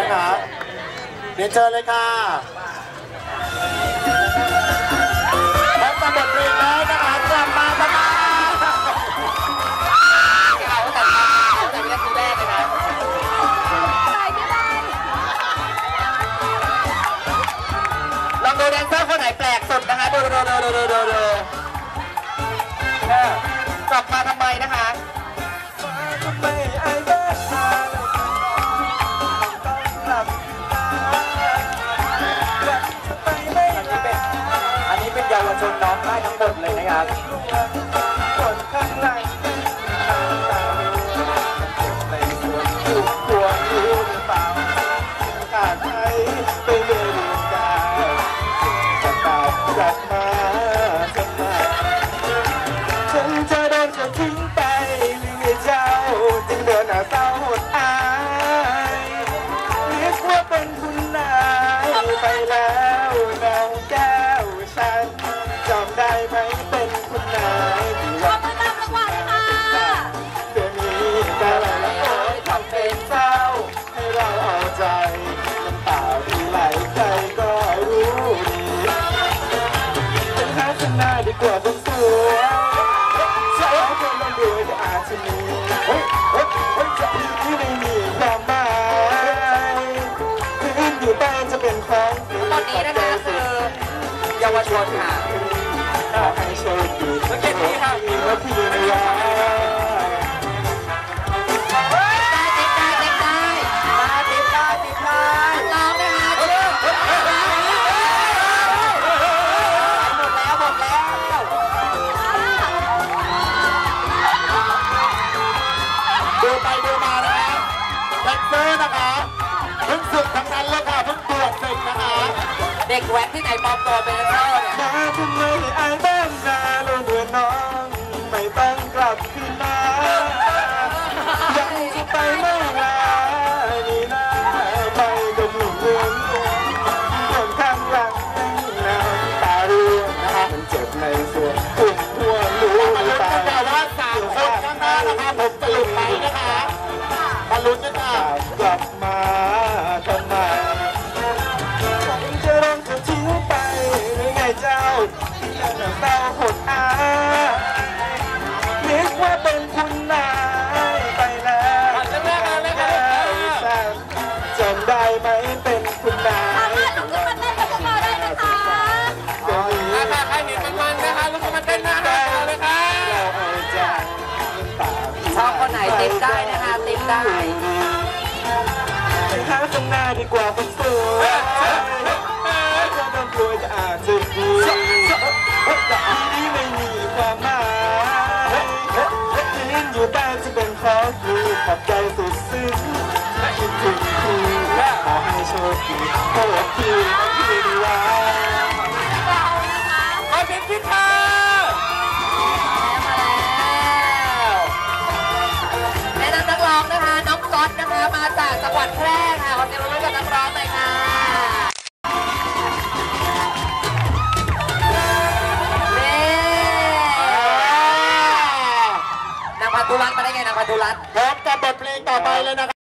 นะคะเรียนเชิญเลยค่ะพบกับบทเพลงแล้วนะคะกลับมาทำไมเอาแต่เอาแต่วินาทีแรกเลยนะลองดูแดนเซอร์คนไหนแปลกสุดนะคะดูดูดูดูดูดูดูเออกลับมาทำไมนะคะ ร้องได้ทั้งหมดเลยนะครับ ข้างหน้าดีกว่าคนสวยใช่คนลำรวยก็อาจจะมีเฮ้ยเฮ้ยเฮ้ยจะที่ไม่มีความหมายพื้นอยู่ใต้จะเป็นของฟรีตอนนี้นะคะคือเยาวชนค่ะขอให้โชคดีและเก็บที่ห้ามีและพี่นะ ดูไปดูมานะคะแดนเซอร์นะคะเพิ่งฝึกทั้งนั้นเลยค่ะเพิ่งบวชเสร็จนะคะเด็กแว้นที่ไหนปลอมตัวเป็นแดนเซอร์เนี่ย มาทำไมอายบ้างนาเราเดือน้อง ไม่ต้องกลับคืนมายังจะไปไม่ลานี่นะไปกับหนุ่มเมืองคนข้างหลังน้ำตาเรือนะคะมันเจ็บในส่วนอุ่นหัวรู้หรือเปล่า แต่ว่าสามคนข้างหน้านะคะผมจะหลุดไปนะคะ เจ้าที่ยังเศร้าหดอายนึกว่าเป็นคุณนายไปแล้วฉันจำได้ไหมเป็นคุณนายก็มีถ้าใครเห็นมันมันนะคะลุกขึ้นมาเต้นหน้าห้างเลยค่ะชอบคนไหนติดได้นะคะติดได้ไปหาข้างหน้าดีกว่าคน จังหวัดแพร่ค่ะขอเสียงปรบมือกับนักร้องหน่อยค่ะนี่นางพันธุรัตน์มาได้ไงนางพันธุรัตน์ พร้อมกับบทเพลงต่อไปเลยนะครับ